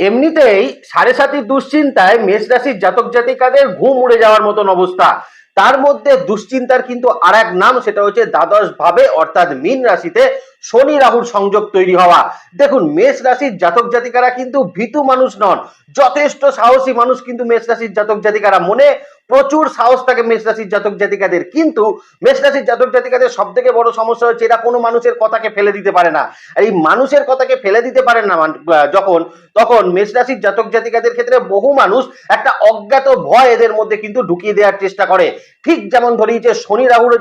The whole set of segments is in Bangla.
এমনিতেই সাড়ে সাতি দুশ্চিন্তায় মেষ রাশির জাতক জাতিকাদের ঘুম উড়ে যাওয়ার মতন অবস্থা। তার মধ্যে দুশ্চিন্তার কিন্তু আর এক নাম, সেটা হচ্ছে দ্বাদশ ভাবে, অর্থাৎ মিন রাশিতে শনি রাহুর সংযোগ তৈরি হওয়া। দেখুন, মেষ রাশির জাতক জাতিকারা কিন্তু ভীতু মানুষ নন। যথেষ্ট সাহসী মানুষ কিন্তু মেষ রাশির জাতক জাতিকারা। মনে প্রচুর সাহস থাকে মেষ রাশির জাতক জাতিকাদের। কিন্তু মেষ রাশির জাতক জাতিকাদের সব থেকে বড় সমস্যা হচ্ছে এরা কোনো মানুষের কথাকে ফেলে দিতে পারে না। আর এই মানুষের কথাকে ফেলে দিতে পারেন না যখন, তখন মেষ রাশির জাতক জাতিকাদের ক্ষেত্রে বহু মানুষ একটা অজ্ঞাত ভয় এদের মধ্যে কিন্তু ঢুকিয়ে দেওয়ার চেষ্টা করে। ঠিক যেমন ধরি যে শনি রাহুর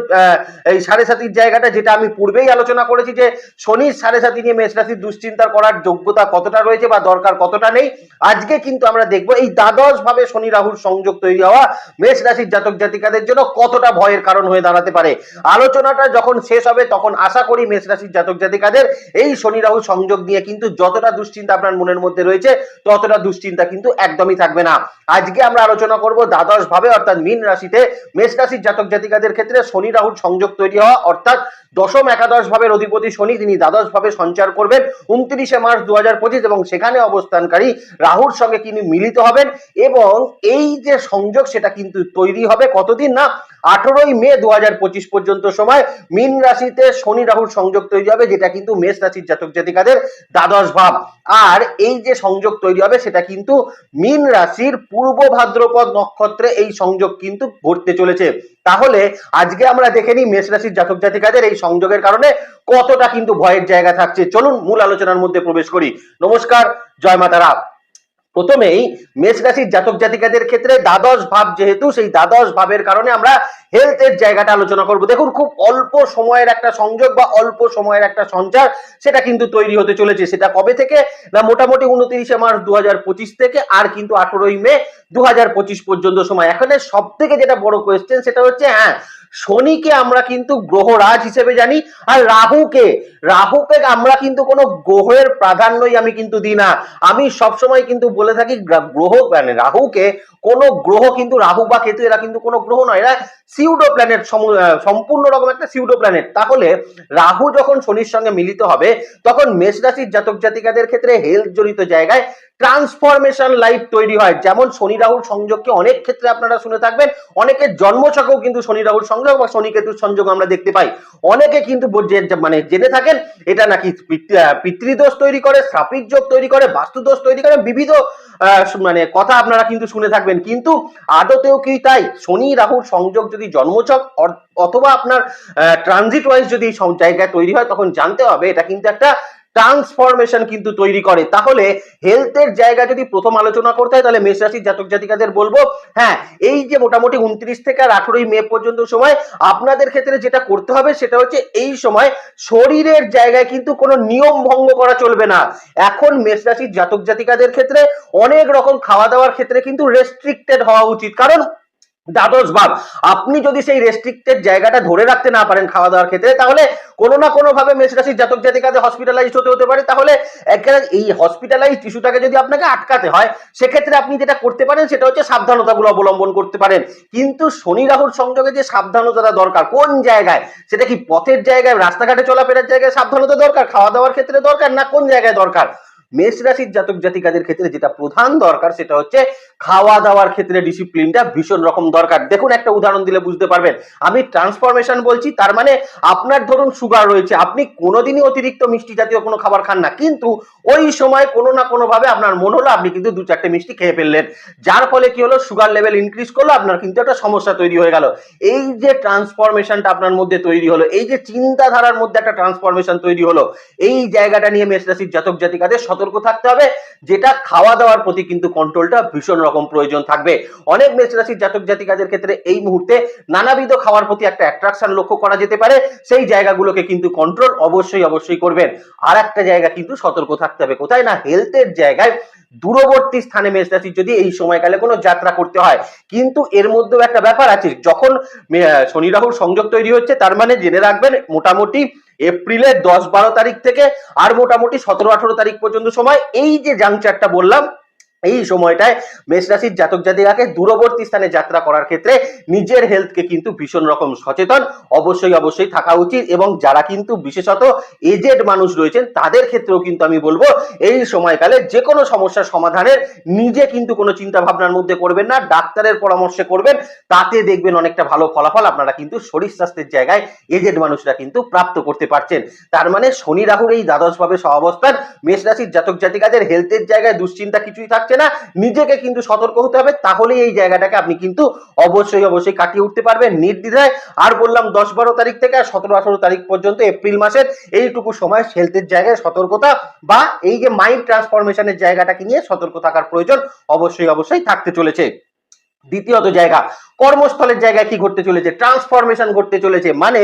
এই সাড়ে সাতির জায়গাটা যেটা আমি পূর্বেই আলোচনা করেছি যে শনির সাড়ে সাতি নিয়ে মেষ রাশির দুশ্চিন্তা করার যোগ্যতা কতটা রয়েছে বা দরকার কতটা নেই, আজকে কিন্তু আমরা দেখব এই দ্বাদশ ভাবে শনি রাহুর সংযোগ তৈরি হওয়া মেষ রাশির জাতক জাতিকাদের জন্য কতটা ভয়ের কারণ হয়ে দাঁড়াতে পারে। আলোচনাটা যখন শেষ হবে তখন আশা করি মেষ রাশির জাতক জাতিকাদের এই শনি রাহু সংযোগ নিয়ে কিন্তু যতটা দুশ্চিন্তা আপনার মনের মধ্যে রয়েছে, ততটা দুশ্চিন্তা কিন্তু একদমই থাকবে না। আজকে আমরা আলোচনা করব দ্বাদশ ভাবে অর্থাৎ মীন রাশিতে মেষ রাশির জাতক জাতিকাদের ক্ষেত্রে শনি রাহুর সংযোগ তৈরি হওয়া, অর্থাৎ দশম একাদশ ভাবের অধিপতি শনি তিনি দ্বাদশ ভাবে সঞ্চার করবেন। উনত্রিশে মার্চ দু হাজার পঁচিশ এবং সেখানে অবস্থানকারী রাহুর সঙ্গে তিনি মিলিত হবেন এবং এই যে সংযোগ সেটা কিন্তু তৈরি হবে কতদিন না? আঠেরোই মে দু পর্যন্ত সময় মীন রাশিতে শনি রাহুর সংযোগ তৈরি হবে, যেটা কিন্তু মেষ রাশির জাতক জাতিকাদের দ্বাদশ ভাব। আর এই যে সংযোগ তৈরি হবে সেটা কিন্তু মীন রাশির পূর্ব ভাদ্রপদ নক্ষত্রে এই সংযোগ কিন্তু ঘটতে চলেছে। তাহলে আজকে আমরা দেখে নিই মেষ রাশির জাতক জাতিকাদের এই সংযোগের কারণে কতটা কিন্তু ভয়ের জায়গা থাকছে। চলুন মূল আলোচনার মধ্যে প্রবেশ করি। নমস্কার, জয় মাতারা প্রথমেই মেষ রাশির জাতক জাতিকাদের ক্ষেত্রে দ্বাদশ ভাব যেহেতু, সেই দ্বাদশ ভাবের কারণে আমরা হেলথের জায়গাটা আলোচনা করব। দেখুন, খুব অল্প সময়ের একটা সংযোগ বা অল্প সময়ের একটা সঞ্চার সেটা কিন্তু তৈরি হতে চলেছে। সেটা কবে থেকে? না, মোটামুটি উনত্রিশে মার্চ দু হাজার পঁচিশ থেকে, আর কিন্তু আঠেরোই মে দু হাজার পঁচিশ পর্যন্ত সময়। এখানে সব থেকে যেটা বড় কোয়েশ্চেন সেটা হচ্ছে হ্যাঁ শনিকে আমরা কিন্তু গ্রহরাজ হিসেবে জানি আর রাহুকে। রাহুকে আমরা কিন্তু কোনো গ্রহের প্রাধান্যই আমি কিন্তু দিই না। আমি সবসময় কিন্তু বলে থাকি গ্রহ মানে রাহুকে কোন গ্রহ কিন্তু রাহু বা কেতু, এরা কিন্তু কোনো গ্রহ নয়। এরা সিউডো প্ল্যানেট সম্পূর্ণ রকম একটা সিউডো প্ল্যানেট তাহলে রাহু যখন শনির সঙ্গে মিলিত হবে, তখন মেষ রাশির জাতক জাতিকাদের ক্ষেত্রে হেলথ জনিত জায়গায় ট্রান্সফরমেশন লাইফ তৈরি হয়। যেমন শনি রাহুর সংযোগকে অনেক ক্ষেত্রে আপনারা শুনে থাকবেন। অনেকের জন্মছকেও কিন্তু শনি রাহুর সংযোগ বা শনি কেতুর সংযোগ আমরা দেখতে পাই। অনেকে কিন্তু মানে জেনে থাকেন, এটা নাকি পিতৃদোষ তৈরি করে, শ্রাপিত যোগ তৈরি করে বাস্তুদোষ তৈরি করে, বিবিধ মানে কথা আপনারা কিন্তু শুনে থাকবেন। কিন্তু আদতেও কি তাই? শনি, রাহুর সংযোগ যদি জন্মচক অথবা আপনার ট্রানজিট ওয়াইজ যদি জায়গায় তৈরি হয়, তখন জানতে হবে, এটা কিন্তু একটা ট্রান্সফরমেশন কিন্তু তৈরি করে। তাহলে হেলথের জায়গা যদি প্রথম আলোচনা করতে হয়, তাহলে মেষ রাশির জাতক জাতিকাদের বলব হ্যাঁ এই যে মোটামুটি উনত্রিশ থেকে আর আঠেরোই মে পর্যন্ত সময়, আপনাদের ক্ষেত্রে যেটা করতে হবে সেটা হচ্ছে এই সময় শরীরের জায়গায় কিন্তু কোনো নিয়ম ভঙ্গ করা চলবে না। এখন মেষ রাশির জাতক জাতিকাদের ক্ষেত্রে অনেক রকম খাওয়া দাওয়ার ক্ষেত্রে কিন্তু রেস্ট্রিক্টেড হওয়া উচিত। কারণ দ্বাদশ ভাব। আপনি যদি সেই রেস্ট্রিক্টেড জায়গাটা ধরে রাখতে না পারেন খাওয়া দাওয়ার ক্ষেত্রে, তাহলে কোনো না কোনো ভাবে মেষ রাশির জাতক জাতিকাদের হসপিটালাইজ হতে হতে পারে। তাহলে এই হসপিটালাইজ টিস্যুটাকে যদি আপনাকে আটকাতে হয়, সেক্ষেত্রে আপনি যেটা করতে পারেন, সেটা হচ্ছে সাবধানতাগুলো অবলম্বন করতে পারেন। কিন্তু শনি রাহুর সংযোগে যে সাবধানতাটা দরকার, কোন জায়গায়? সেটা কি পথের জায়গায়, রাস্তাঘাটে চলাফেরার জায়গায় সাবধানতা দরকার খাওয়া দাওয়ার ক্ষেত্রে দরকার, না কোন জায়গায় দরকার? মেষ রাশির জাতক জাতিকাদের ক্ষেত্রে যেটা প্রধান দরকার সেটা হচ্ছে খাওয়া দাওয়ার ক্ষেত্রে ডিসিপ্লিনটা ভীষণ রকম দরকার। দেখুন একটা উদাহরণ দিলে বুঝতে পারবেন। আমি ট্রান্সফরমেশন বলছি, তার মানে আপনার ধরুন সুগার রয়েছে, আপনি কোনোদিনই অতিরিক্ত মিষ্টি জাতীয় কোনো খাবার খান না। কিন্তু ওই সময় কোনো না কোনো ভাবে আপনার মন হলো, আপনি কিন্তু দু চারটে মিষ্টি খেয়ে ফেললেন। যার ফলে কি হলো? সুগার লেভেল ইনক্রিজ করল, আপনার কিন্তু একটা সমস্যা তৈরি হয়ে গেল। এই যে ট্রান্সফরমেশনটা আপনার মধ্যে তৈরি হলো, এই যে চিন্তাধারার মধ্যে একটা ট্রান্সফরমেশন তৈরি হলো, এই জায়গাটা নিয়ে মেষ রাশির জাতক জাতিকাদের সতর্ক থাকতে হবে। যেটা খাওয়া দাওয়ার প্রতি কিন্তু কন্ট্রোলটা ভীষণ রকম প্রয়োজন থাকবে। অনেক মেষ রাশির জাতক জাতিকাদের ক্ষেত্রে এই মুহূর্তে নানাবিধ খাওয়ার প্রতি একটা অ্যাট্রাকশন লক্ষ্য করা যেতে পারে। সেই জায়গাগুলোকে কিন্তু কন্ট্রোল অবশ্যই অবশ্যই করবেন। আর একটা জায়গা কিন্তু সতর্ক থাকতে হবে। কোথায় না হেলথের জায়গায় দূরবর্তী স্থানে মেষ রাশির যদি এই সময়কালে কোনো যাত্রা করতে হয়, কিন্তু এর মধ্যেও একটা ব্যাপার আছে। যখন শনি রাহুর সংযোগ তৈরি হচ্ছে, তার মানে জেনে রাখবেন মোটামুটি এপ্রিলের দশ বারো তারিখ থেকে আর মোটামুটি সতেরো আঠারো তারিখ পর্যন্ত সময়। এই যে জাংচারটা বললাম এই সময়টায় মেষ রাশির জাতক জাতিকাকে দূরবর্তী স্থানে যাত্রা করার ক্ষেত্রে নিজের হেলথকে কিন্তু ভীষণ রকম সচেতন। অবশ্যই অবশ্যই থাকা উচিত এবং যারা কিন্তু বিশেষত এজেড মানুষ রয়েছেন, তাদের ক্ষেত্রেও কিন্তু আমি বলব, এই সময়কালে যে কোনো সমস্যার সমাধানের নিজে কিন্তু কোনো চিন্তা ভাবনার মধ্যে করবেন না, ডাক্তারের পরামর্শে করবেন, তাতে দেখবেন অনেকটা ভালো ফলাফল আপনারা কিন্তু শরীর স্বাস্থ্যের জায়গায় এজেড মানুষরা কিন্তু প্রাপ্ত করতে পারছেন। তার মানে শনি রাহুর এই দ্বাদশভাবে সহাবস্থান, মেষ রাশির জাতক জাতিকাদের হেলথের জায়গায় দুশ্চিন্তা কিছুই থাকছে না, নিজেকে কিন্তু সতর্ক হতে হবে তাহলে এই জায়গাটাকে আপনি কিন্তু অবশ্যই অবশ্যই কাটিয়ে উঠতে পারবেন। নির্দ্বিধায়, আর বললাম দশ বারো তারিখ থেকে আর সতেরো, আঠারো তারিখ পর্যন্ত এপ্রিল মাসের এইটুকু সময় হেলথের জায়গায় সতর্কতা বা এই যে মাইন্ড ট্রান্সফরমেশনের জায়গাটাকে নিয়ে সতর্ক থাকার প্রয়োজন অবশ্যই অবশ্যই থাকতে চলেছে। দ্বিতীয়ত জায়গা। কর্মস্থলের জায়গায় কি ঘটতে চলেছে? ট্রান্সফরমেশন ঘটতে চলেছে। মানে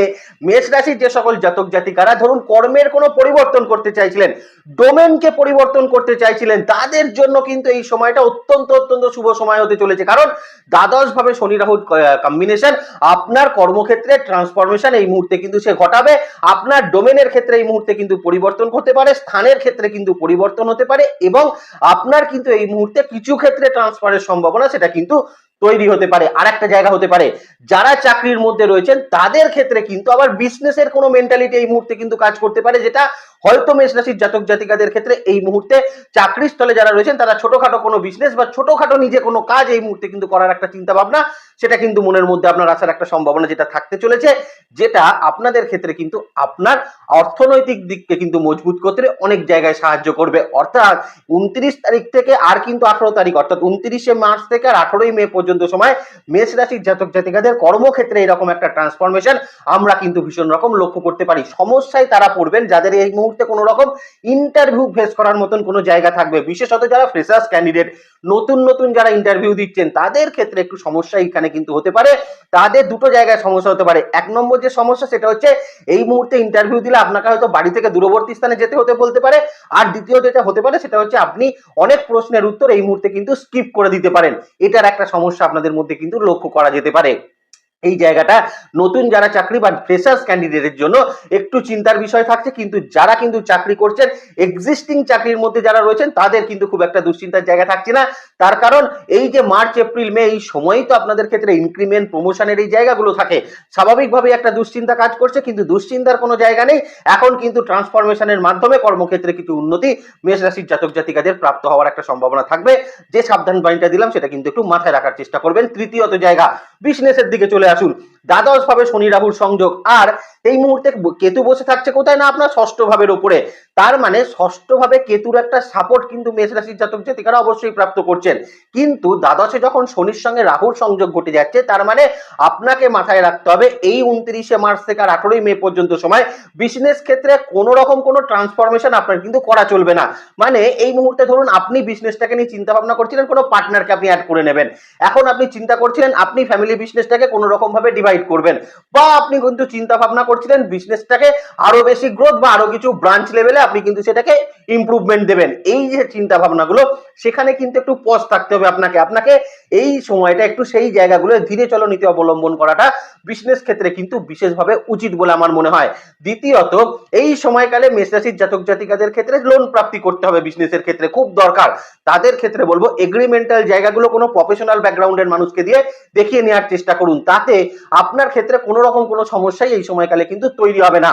মেষ রাশির যে সকল জাতক জাতিকারা, ধরুন কর্মের কোনো পরিবর্তন করতে চাইছিলেন, ডোমেনকে পরিবর্তন করতে চাইছিলেন, তাদের জন্য কিন্তু এই সময়টা অত্যন্ত অত্যন্ত শুভ সময় হতে চলেছে। কারণ দ্বাদশ ভাবে শনি রাহুর কম্বিনেশন আপনার কর্মক্ষেত্রে ট্রান্সফরমেশন এই মুহূর্তে কিন্তু সে ঘটাবে। আপনার ডোমেনের ক্ষেত্রে এই মুহূর্তে কিন্তু পরিবর্তন হতে পারে, স্থানের ক্ষেত্রে কিন্তু পরিবর্তন হতে পারে এবং আপনার কিন্তু এই মুহূর্তে কিছু ক্ষেত্রে ট্রান্সফারের সম্ভাবনা, সেটা কিন্তু তৈরি হতে পারে আর একটা জায়গা হতে পারে। যারা চাকরির মধ্যে রয়েছেন, তাদের ক্ষেত্রে কিন্তু আবার বিজনেসের কোনো মেন্টালিটি এই মুহূর্তে কিন্তু কাজ করতে পারে, যেটা হয়তো মেষ রাশির জাতক জাতিকাদের ক্ষেত্রে এই মুহূর্তে চাকরির স্থলে যারা রয়েছেন, তারা ছোটখাটো কোনো বিজনেস বা ছোটখাটো নিজে কোনো কাজ এই মুহূর্তে কিন্তু করার একটা চিন্তা ভাবনা সেটা কিন্তু মনের মধ্যে আপনার আসার একটা সম্ভাবনা যেটা থাকতে চলেছে, যেটা আপনাদের ক্ষেত্রে কিন্তু আপনার অর্থনৈতিক দিককে কিন্তু মজবুত করতে অনেক জায়গায় সাহায্য করবে। অর্থাৎ, উনত্রিশ তারিখ থেকে আর কিন্তু আঠারো তারিখ, অর্থাৎ উনত্রিশে মার্চ থেকে আর আঠারোই মে পর্যন্ত সময়। মেষ রাশির জাতক জাতিকাদের কর্মক্ষেত্রে এরকম একটা ট্রান্সফরমেশন আমরা কিন্তু ভীষণ রকম লক্ষ্য করতে পারি। সমস্যায় তারা পড়বেন, যাদের এই মুহূর্তে কোনো রকম ইন্টারভিউ ফেস করার মতন কোনো জায়গা থাকবে। বিশেষত যারা ফ্রেশার্স ক্যান্ডিডেট নতুন নতুন যারা ইন্টারভিউ দিচ্ছেন, তাদের ক্ষেত্রে একটু সমস্যা এখানে কিন্তু হতে পারে। তাদের দুটো জায়গায় সমস্যা হতে পারে। এক নম্বর যে সমস্যা, সেটা হচ্ছে এই মুহূর্তে ইন্টারভিউ দিলে আপনাকে হয়তো বাড়ি থেকে দূরবর্তী স্থানে যেতে হতে বলতে পারে। আর দ্বিতীয় যেটা হতে পারে, সেটা হচ্ছে আপনি অনেক প্রশ্নের উত্তর এই মুহূর্তে কিন্তু স্কিপ করে দিতে পারেন। এটার একটা সমস্যা আপনাদের মধ্যে কিন্তু লক্ষ্য করা যেতে পারে। এই জায়গাটা। নতুন যারা চাকরি বা ফ্রেশার্স ক্যান্ডিডেটের জন্য একটু চিন্তার বিষয় থাকছে, কিন্তু যারা কিন্তু চাকরি করছেন এক্সিস্টিং চাকরির মধ্যে যারা রয়েছেন, তাদের কিন্তু খুব একটা দুশ্চিন্তার জায়গা থাকছে না। তার কারণ এই যে মার্চ, এপ্রিল, মে, এই সময়ই তো আপনাদের ক্ষেত্রে ইনক্রিমেন্ট প্রমোশনের এই জায়গাগুলো থাকে। স্বাভাবিকভাবে একটা দুশ্চিন্তা কাজ করছে, কিন্তু দুশ্চিন্তার কোনো জায়গা নেই। এখন কিন্তু ট্রান্সফরমেশনের মাধ্যমে কর্মক্ষেত্রে কিছু উন্নতি, মেষ রাশির জাতক জাতিকাদের প্রাপ্ত হওয়ার একটা সম্ভাবনা থাকবে। যে সাবধান বাণীটা দিলাম, সেটা কিন্তু একটু মাথায় রাখার চেষ্টা করবেন। তৃতীয়ত জায়গা বিজনেসের দিকে চলে رسول দ্বাদশ ভাবে শনি রাহুর সংযোগ। আর এই মুহূর্তে কেতু বসে থাকছে কোথায় না আপনার ষষ্ঠ ভাবের উপরে। তার মানে ষষ্ঠ ভাবে কেতুর একটা সাপোর্ট কিন্তু মেষ রাশির জাতক জাতিকারা অবশ্যই প্রাপ্ত করছেন। কিন্তু দ্বাদশে যখন শনির সঙ্গে রাহুর সংযোগ ঘটে যাচ্ছে, তার মানে আপনাকে মাথায় রাখতে হবে এই উনত্রিশে মার্চ থেকে আর আঠারোই মে পর্যন্ত সময় বিজনেস ক্ষেত্রে কোনো রকম কোনো ট্রান্সফরমেশন আপনার কিন্তু করা চলবে না। মানে এই মুহূর্তে ধরুন আপনি বিজনেসটাকে নিয়ে চিন্তা ভাবনা করছিলেন, কোনো পার্টনারকে আপনি অ্যাড করে নেবেন। এখন আপনি চিন্তা করছিলেন, আপনি ফ্যামিলি বিজনেসটাকে কোনো রকম ভাবে ডিভাইড করবেন। বা আপনি কিন্তু চিন্তা ভাবনা করছিলেন বিজনেসটাকে আরও বেশি গ্রোথ বা আরও কিছু ব্রাঞ্চ লেভেলে আপনি কিন্তু সেটাকে ইমপ্রুভমেন্ট দেবেন। এই যে চিন্তা ভাবনাগুলো সেখানে কিন্তু একটু পজ থাকতে হবে আপনাকে। আপনাকে এই সময়টা একটু সেই জায়গাগুলো ধীরে চলো নীতি অবলম্বন করাটা বিজনেস ক্ষেত্রে কিন্তু বিশেষভাবে উচিত বলে আমার মনে হয়। দ্বিতীয়ত, এই সময়কালে মেষরাশির জাতক জাতিকাদের ক্ষেত্রে লোন প্রাপ্তি করতে হবে বিজনেসের ক্ষেত্রে, খুব দরকার। তাদের ক্ষেত্রে বলব এগ্রিমেন্টাল জায়গাগুলো কোনো প্রফেশনাল ব্যাকগ্রাউন্ডের মানুষকে দিয়ে দেখিয়ে নেওয়ার চেষ্টা করুন। তাতে আপনার ক্ষেত্রে কোনো রকম কোনো সমস্যাই এই সময়কালে কিন্তু তৈরি হবে না।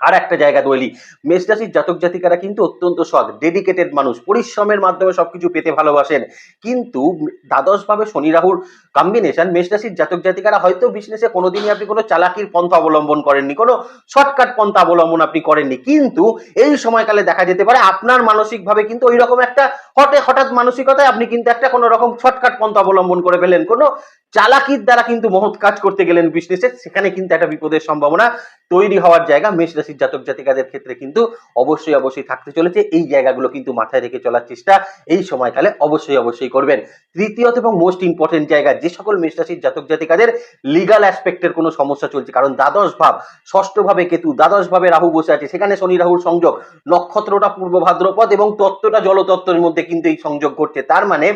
আর একটা জায়গা দৈলি মেষ রাশির জাতক জাতিকারা কিন্তু অত্যন্ত সৎ ডেডিকেটেড মানুষ। পরিশ্রমের মাধ্যমে সবকিছু পেতে ভালোবাসেন। কিন্তু দ্বাদশ ভাবে শনি রাহুর কম্বিনেশন মেষ রাশির জাতক জাতিকারা হয়তো বিজনেসে কোনোদিনই আপনি কোনো চালাকির পন্থা অবলম্বন করেননি, কোনো শর্টকাট পন্থা অবলম্বন আপনি করেননি। কিন্তু এই সময়কালে দেখা যেতে পারে আপনার মানসিকভাবে কিন্তু ওই রকম একটা হটে হঠাৎ মানসিকতায় আপনি কিন্তু একটা কোনো রকম শর্টকাট পন্থা অবলম্বন করে ফেলেন কোনো চালাকির দ্বারা কিন্তু মহৎ কাজ করতে গেলেন বিজনেসে সেখানে কিন্তু একটা বিপদের সম্ভাবনা তৈরি হওয়ার জায়গা মেষ রাশির জাতক জাতিকাদের ক্ষেত্রে কিন্তু অবশ্যই অবশ্যই থাকতে চলেছে। এই জায়গাগুলো কিন্তু মাথায় রেখে চলার চেষ্টা এই সময়কালে অবশ্যই অবশ্যই করবেন। তৃতীয়ত এবং মোস্ট ইম্পর্টেন্ট জায়গা যে সকল মেষ রাশির জাতক জাতিকাদের লিগাল অ্যাসপেক্টের কোনো সমস্যা চলছে। কারণ দ্বাদশ ভাব ষষ্ঠ ভাবে কেতু, দ্বাদশ ভাবে রাহু বসে আছে। সেখানে শনি রাহুর সংযোগ, নক্ষত্রটা পূর্ব ভাদ্রপদ এবং তত্ত্বটা জলতত্ত্বের মধ্যে কিন্তু এই সংযোগ ঘটছে। তার মানে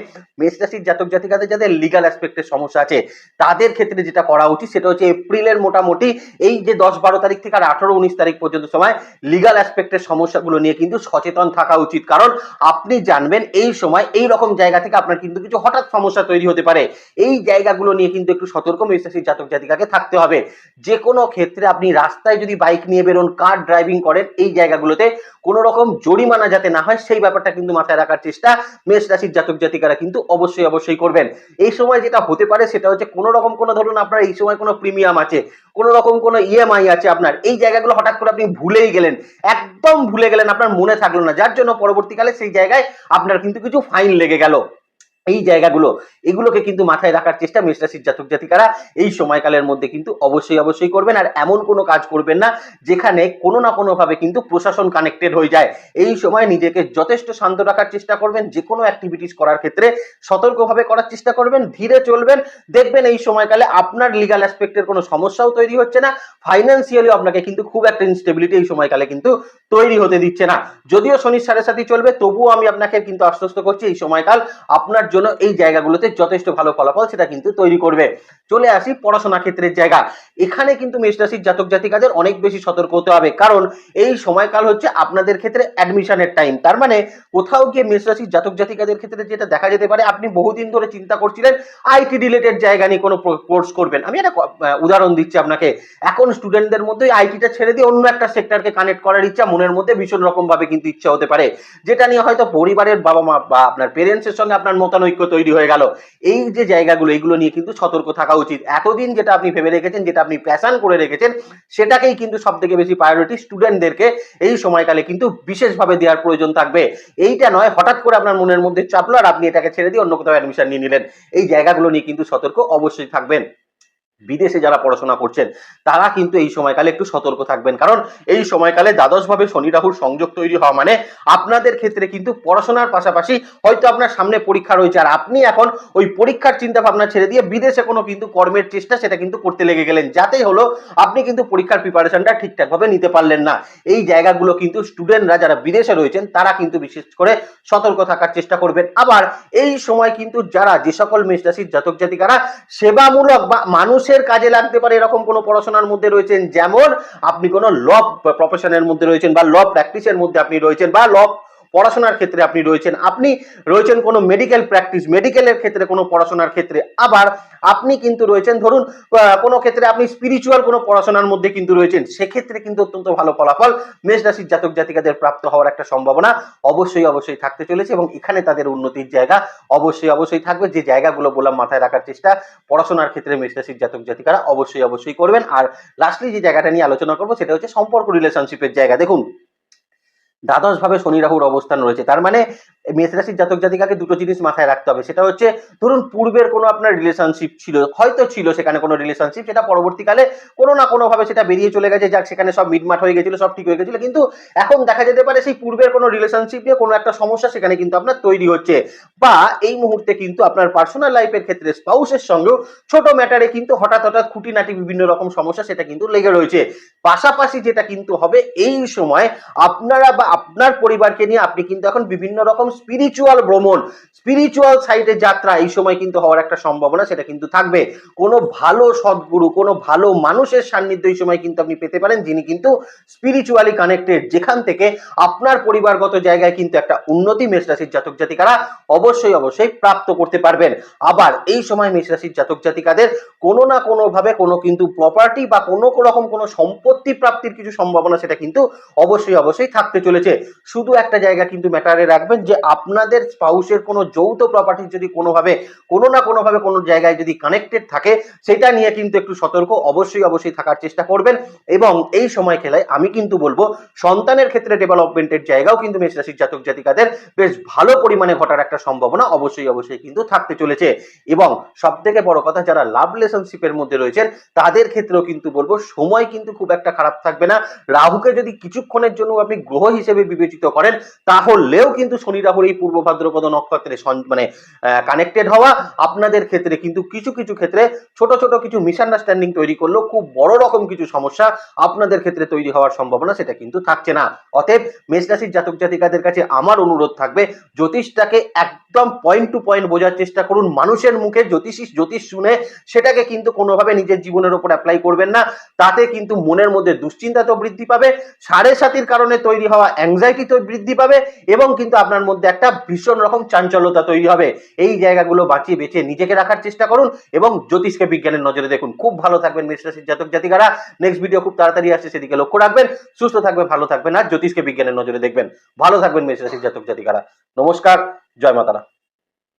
মেষ রাশির জাতক জাতিকাদের যাদের লিগাল অ্যাসপেক্টের সমস্যা আছে, তাদের ক্ষেত্রে যেটা করা উচিত সেটা হচ্ছে এপ্রিলের মোটামুটি এই যে দশ বারো তারিখ থেকে আর আঠারো, উনিশ তারিখ পর্যন্ত সময় লিগাল অ্যাসপেক্টের সমস্যাগুলো নিয়ে কিন্তু সচেতন থাকা উচিত। কারণ আপনি জানবেন এই সময় এই রকম জায়গা থেকে আপনার কিন্তু কিছু হঠাৎ সমস্যা তৈরি হতে পারে। এই জায়গাগুলো নিয়ে কিন্তু একটু সতর্ক মেষরাশির জাতক জাতিকাকে থাকতে হবে। যে কোনো ক্ষেত্রে আপনি রাস্তায় যদি বাইক নিয়ে বেরোন কার ড্রাইভিং করেন, এই জায়গাগুলোতে কোনো রকম জরিমানা যাতে না হয়, সেই ব্যাপারটা কিন্তু মাথায় রাখার চেষ্টা মেষ রাশির জাতক জাতিকারা কিন্তু অবশ্যই অবশ্যই করবেন। এই সময় যেটা হতে পারে সেটা হচ্ছে কোনো রকম কোনো ধরুন আপনার এই সময় কোনো প্রিমিয়াম আছে। কোনো রকম কোনো ইএমআই আছে আপনার, এই জায়গাগুলো হঠাৎ করে আপনি ভুলেই গেলেন, একদম ভুলে গেলেন, আপনার মনে থাকল না। যার জন্য পরবর্তীকালে সেই জায়গায় আপনার কিন্তু কিছু ফাইন লেগে গেল। এই জায়গাগুলো, এগুলোকে কিন্তু মাথায় রাখার চেষ্টা মেষ রাশির জাতক জাতিকারা এই সময়কালের মধ্যে কিন্তু অবশ্যই অবশ্যই করবেন। আর এমন কোনো কাজ করবেন না, যেখানে কোনো না কোনোভাবে কিন্তু প্রশাসন কানেক্টেড হয়ে যায়। এই সময় নিজেকে যথেষ্ট শান্ত রাখার চেষ্টা করবেন যে কোনো অ্যাক্টিভিটিস করার ক্ষেত্রে সতর্কভাবে করার চেষ্টা করবেন, ধীরে চলবেন। দেখবেন এই সময়কালে আপনার লিগাল অ্যাসপেক্টের কোনো সমস্যাও তৈরি হচ্ছে না ফাইন্যান্সিয়ালি আপনাকে কিন্তু খুব একটা ইনস্টেবিলিটি এই সময়কালে কিন্তু তৈরি হতে দিচ্ছে না। যদিও শনির সাড়ে সাথে চলবে, তবুও আমি আপনাকে কিন্তু আশ্বস্ত করছি, এই সময়কাল আপনার জন্য এই জায়গাগুলোতে যথেষ্ট ভালো ফলাফল সেটা কিন্তু তৈরি করবে। চলে আসি পড়াশোনা ক্ষেত্রের জায়গা। এখানে কিন্তু মেষ রাশির জাতক জাতিকাদের অনেক বেশি সতর্ক হতে হবে। কারণ এই সময়কাল হচ্ছে আপনাদের ক্ষেত্রে অ্যাডমিশনের টাইম। তার মানে কোথাও গিয়ে মেষ রাশির জাতক জাতিকাদের ক্ষেত্রে যেটা দেখা যেতে পারে, আপনি বহুদিন ধরে চিন্তা করছিলেন আইটি রিলেটেড জায়গা নিয়ে কোনো কোর্স করবেন। আমি একটা উদাহরণ দিচ্ছি আপনাকে। এখন স্টুডেন্টদের মধ্যে আইটিটা ছেড়ে দিয়ে অন্য একটা সেক্টরকে কানেক্ট করার ইচ্ছা, মনের মধ্যে ভীষণ রকম ভাবে কিন্তু ইচ্ছা হতে পারে। যেটা নিয়ে হয়তো পরিবারের বাবা মা বা আপনার পেরেন্টসের সঙ্গে আপনার মতানৈক্য তৈরি হয়ে গেল। এই যে জায়গাগুলো, এগুলো নিয়ে কিন্তু সতর্ক থাকা উচিত। এতদিন যেটা আপনি ভেবে রেখেছেন, যেটা আপনি প্যাশান করে রেখেছেন, সেটাকেই কিন্তু সব থেকে বেশি প্রায়োরিটি স্টুডেন্টদেরকে এই সময়কালে কিন্তু বিশেষভাবে দেওয়ার প্রয়োজন থাকবে। এইটা নয়, হঠাৎ করে আপনার মনের মধ্যে চাপলো আর আপনি এটাকে ছেড়ে দিয়ে অন্য কোথাও অ্যাডমিশন নিয়ে নিলেন। এই জায়গাগুলো নিয়ে কিন্তু সতর্ক অবশ্যই থাকবেন। বিদেশে যারা পড়াশোনা করছেন, তারা কিন্তু এই সময়কালে একটু সতর্ক থাকবেন। কারণ এই সময়কালে দ্বাদশভাবে শনি রাহুর সংযোগ তৈরি হওয়া মানে আপনাদের ক্ষেত্রে কিন্তু পড়াশোনার পাশাপাশি হয়তো আপনার সামনে পরীক্ষা রয়েছে। আর আপনি এখন ওই পরীক্ষার চিন্তা ভাবনা ছেড়ে দিয়ে বিদেশে কোনো কিন্তু কর্মের চেষ্টা সেটা কিন্তু করতে লেগে গেলেন। যাতেই হলো আপনি কিন্তু পরীক্ষার প্রিপারেশনটা ঠিকঠাকভাবে নিতে পারলেন না। এই জায়গাগুলো কিন্তু স্টুডেন্টরা যারা বিদেশে রয়েছেন, তারা কিন্তু বিশেষ করে সতর্ক থাকার চেষ্টা করবেন। আবার এই সময় কিন্তু যারা যে সকল মেষ রাশির জাতক জাতিকারা সেবামূলক বা মানুষের কাজে লাগতে পারে এরকম কোনো পড়াশোনার মধ্যে রয়েছেন, যেমন আপনি কোনো ল প্রফেশনের মধ্যে রয়েছেন বা ল প্র্যাকটিসের মধ্যে আপনি রয়েছেন বা ল পড়াশোনার ক্ষেত্রে আপনি রয়েছেন। আপনি রয়েছেন কোনো মেডিকেল প্র্যাকটিস মেডিকেলের ক্ষেত্রে কোনো পড়াশোনার ক্ষেত্রে। আবার আপনি কিন্তু রয়েছেন, ধরুন কোনো ক্ষেত্রে আপনি স্পিরিচুয়াল কোনো পড়াশোনার মধ্যে কিন্তু রয়েছেন, সেক্ষেত্রে কিন্তু অত্যন্ত ভালো ফলাফল মেষ রাশির জাতক জাতিকাদের প্রাপ্ত হওয়ার একটা সম্ভাবনা অবশ্যই অবশ্যই থাকতে চলেছে এবং এখানে তাদের উন্নতির জায়গা অবশ্যই অবশ্যই থাকবে। যে জায়গাগুলো বললাম মাথায় রাখার চেষ্টা, পড়াশোনার ক্ষেত্রে মেষ রাশির জাতক জাতিকারা অবশ্যই অবশ্যই করবেন। আর লাস্টলি যে জায়গাটা নিয়ে আলোচনা করব, সেটা হচ্ছে সম্পর্ক রিলেশনশিপের জায়গা। দেখুন দ্বাদশ ভাবে শনি রাহুর অবস্থান রয়েছে। তার মানে মেষ রাশির জাতক জাতিকাকে দুটো জিনিস মাথায় রাখতে হবে। সেটা হচ্ছে, ধরুন পূর্বের কোনো আপনার রিলেশনশিপ ছিল, হয়তো ছিল সেখানে কোনো রিলেশনশিপ সেটা পরবর্তীকালে কোনো না কোনোভাবে সেটা বেরিয়ে চলে গেছে, যাক সেখানে সব মিটমাট হয়ে গেছিল, সব ঠিক হয়ে গেছিল, কিন্তু এখন দেখা যেতে পারে সেই পূর্বের কোনো রিলেশনশিপ নিয়ে কোনো একটা সমস্যা সেখানে কিন্তু আপনার তৈরি হচ্ছে। বা এই মুহূর্তে কিন্তু আপনার পার্সোনাল লাইফের ক্ষেত্রে স্পাউসের সঙ্গেও ছোট ম্যাটারে কিন্তু হঠাৎ হঠাৎ খুঁটিনাটি বিভিন্ন রকম সমস্যা সেটা কিন্তু লেগে রয়েছে। পাশাপাশি যেটা কিন্তু হবে, এই সময় আপনারা বা আপনার পরিবারকে নিয়ে আপনি কিন্তু এখন বিভিন্ন রকম স্পিরিচুয়াল ভ্রমণ স্পিরিচুয়াল সাইডে যাত্রা এই সময় কিন্তু হওয়ার একটা সম্ভাবনা সেটা কিন্তু থাকবে। কোনো ভালো সদ্গুরু, কোনো ভালো মানুষের সান্নিধ্য এই সময় কিন্তু আপনি পেতে পারেন যিনি কিন্তু স্পিরিচুয়ালি কানেক্টেড যেখান থেকে আপনার পরিবারগত জায়গায় কিন্তু একটা উন্নতি মেষ রাশির জাতক জাতিকারা অবশ্যই অবশ্যই প্রাপ্ত করতে পারবেন। আবার এই সময় মেষ রাশির জাতক জাতিকাদের কোনো না কোনো ভাবে কোনো কিন্তু প্রপার্টি বা কোনো রকম কোনো সম্পত্তি প্রাপ্তির কিছু সম্ভাবনা সেটা কিন্তু অবশ্যই অবশ্যই থাকতে চলেছে। শুধু একটা জায়গা কিন্তু ম্যাটারে রাখবেন যে আপনাদের স্পাউসের কোনো যৌথ প্রপার্টি যদি কোনোভাবে, কোনো না কোনোভাবে কোনো জায়গায় যদি কানেক্টেড থাকে, সেটা নিয়ে কিন্তু একটু সতর্ক অবশ্যই অবশ্যই থাকার চেষ্টা করবেন। এবং এই সময় খেলায় আমি কিন্তু বলব, সন্তানের ক্ষেত্রে ডেভেলপমেন্টের জায়গাও কিন্তু মেষ রাশির জাতক জাতিকাদের বেশ ভালো পরিমাণে ঘটার একটা সম্ভাবনা অবশ্যই অবশ্যই কিন্তু থাকতে চলেছে। এবং সব থেকে বড় কথা, যারা লাভ রিলেশনশিপের মধ্যে রয়েছেন, তাদের ক্ষেত্রেও কিন্তু বলব, সময় কিন্তু খুব একটা খারাপ থাকবে না। রাহুকে যদি কিছুক্ষণের জন্য আপনি গ্রহ হিসেবে বিবেচিত করেন, তাহলেও কিন্তু শনি রাহুর এই পূর্ব ভাদ্রপদ নক্ষত্রে মানে কানেক্টেড হওয়া আপনাদের ক্ষেত্রে কিন্তু কিছু কিছু ক্ষেত্রে ছোট ছোট কিছু মিসআন্ডারস্ট্যান্ডিং তৈরি করলেও খুব বড় রকম কিছু সমস্যা আপনাদের ক্ষেত্রে তৈরি হওয়ার সম্ভাবনা সেটা কিন্তু থাকছে না। অতএব মেষ রাশির জাতক জাতিকাদের কাছে আমার অনুরোধ থাকবে, জ্যোতিষটাকে একদম পয়েন্ট টু পয়েন্ট বোঝার চেষ্টা করুন, মানুষের মুখে জ্যোতিষী জ্যোতিষ শুনে সেটাকে কিন্তু কোনোভাবে নিজের জীবনের উপর অ্যাপ্লাই করবেন না, তাতে কিন্তু মনের মধ্যে দুশ্চিন্তা তো বৃদ্ধি পাবে, সাড়ে সাতির কারণে তৈরি হওয়া অ্যাংজাইটি তো বৃদ্ধি পাবে এবং কিন্তু আপনার মধ্যে একটা ভীষণ রকম চাঞ্চল্যতা তৈরি হবে। এই জায়গাগুলো বাঁচিয়ে বেঁচে নিজেকে রাখার চেষ্টা করুন এবং জ্যোতিষকে বিজ্ঞানের নজরে দেখুন। খুব ভালো থাকবেন মেষ রাশির জাতক জাতিকারা। নেক্সট ভিডিও খুব তাড়াতাড়ি আসছে, সেদিকে লক্ষ্য রাখবেন। সুস্থ থাকবেন, ভালো থাকবেন আর জ্যোতিষকে বিজ্ঞানের নজরে দেখবেন। ভালো থাকবেন মেষ রাশির জাতক জাতিকারা। নমস্কার, জয় মাতারা।